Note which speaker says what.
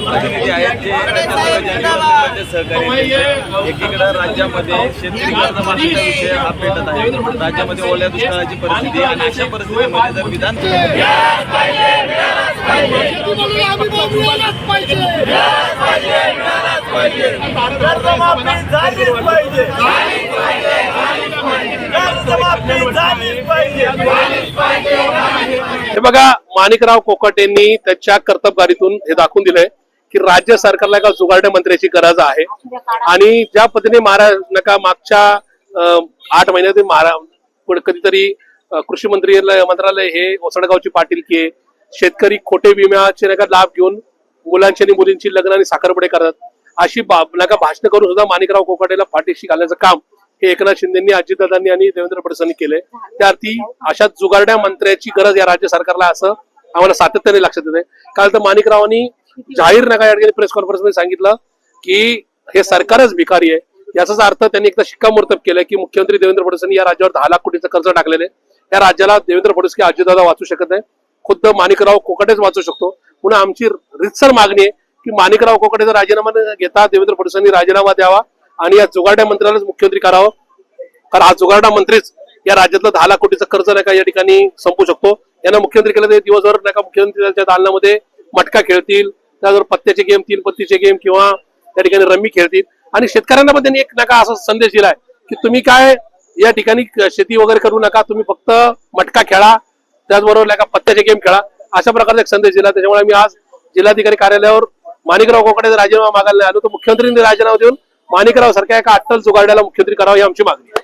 Speaker 1: प्रतिनिधी आहेत जे सहकारी एकीकडे राज्यामध्ये शेतकरी कर्जमाफी विषय हा पेटत आहे राज्यामध्ये ओल्या दुष्काळाची परिस्थिती आणि अशा परिस्थितीमध्ये जर विधान
Speaker 2: हे बघा माणिकराव कोकाटेंनी त्याच्या कर्तबगारीतून हे दाखवून दिलंय की राज्य सरकारला एका जुगारड्या मंत्र्याची गरज आहे. आणि ज्या पद्धतीने महाराज नका मागच्या आठ महिन्यात महारा कधीतरी कृषी मंत्री मंत्रालय हे ओसडगावची पाटील की शेतकरी खोटे विम्याचे नका लाभ घेऊन मुलांची आणि मुलींची लग्न आणि साखरपुडे करतात. अशी बाबला नका भाषण करून सुद्धा माणिकराव कोकाटेला पाठीशी घालण्याचं काम हे एकनाथ शिंदेनी अजितदादांनी आणि देवेंद्र फडणवीसांनी केलंय. त्याअर्थी अशा जुगारड्या मंत्र्याची गरज या राज्य सरकारला असं आम्हाला सातत्याने लक्षात येते काल तर माणिकरावांनी जाहीर नका या ठिकाणी प्रेस कॉन्फरन्समध्ये सांगितलं की हे सरकारच भिकारी आहे. याचाच अर्थ त्यांनी एकदा शिक्कामोर्तब केलं की मुख्यमंत्री देवेंद्र फडणवीसांनी या राज्यावर दहा लाख कोटीचं कर्ज टाकलेले या राज्याला देवेंद्र फडणवीस की अजितदादा वाचू शकत नाही खुद्द माणिकराव कोकाटेच वाचू शकतो. पुन्हा आमची रितसर मागणी आहे की माणिकराव कोकाटेचा राजीनामा न घेता देवेंद्र फडणवीसांनी राजीनामा द्यावा आणि या जुगाड्या मंत्र्यालाच मुख्यमंत्री करावं. कारण हा जुगारडा मंत्रीच या राज्यातलं दहा लाख कोटीचं कर्ज नाही का या ठिकाणी संपू शकतो. यांना मुख्यमंत्री केलं तर दिवसभर नाही का मुख्यमंत्री त्यांच्या दालनामध्ये मटका खेळतील त्याचबरोबर पत्त्याचे गेम तीन पत्तीचे गेम किंवा त्या ठिकाणी रम्मी खेळतील. आणि शेतकऱ्यांना पण त्यांनी एक नका असा संदेश दिलाय की तुम्ही काय या ठिकाणी शेती वगैरे करू नका तुम्ही फक्त मटका खेळा त्याचबरोबर नाही का पत्त्याचे गेम खेळा. अशा प्रकारचा एक संदेश दिला. त्याच्यामुळे मी आज जिल्हाधिकारी कार्यालयावर माणिकराव कोकडे राजीनामा मागायला आलो तर मुख्यमंत्र्यांनी राजीनामा देऊन माणिकराव सारख्या एका अट्टल जुगाड्याला मुख्यमंत्री करावं ही आमची मागणी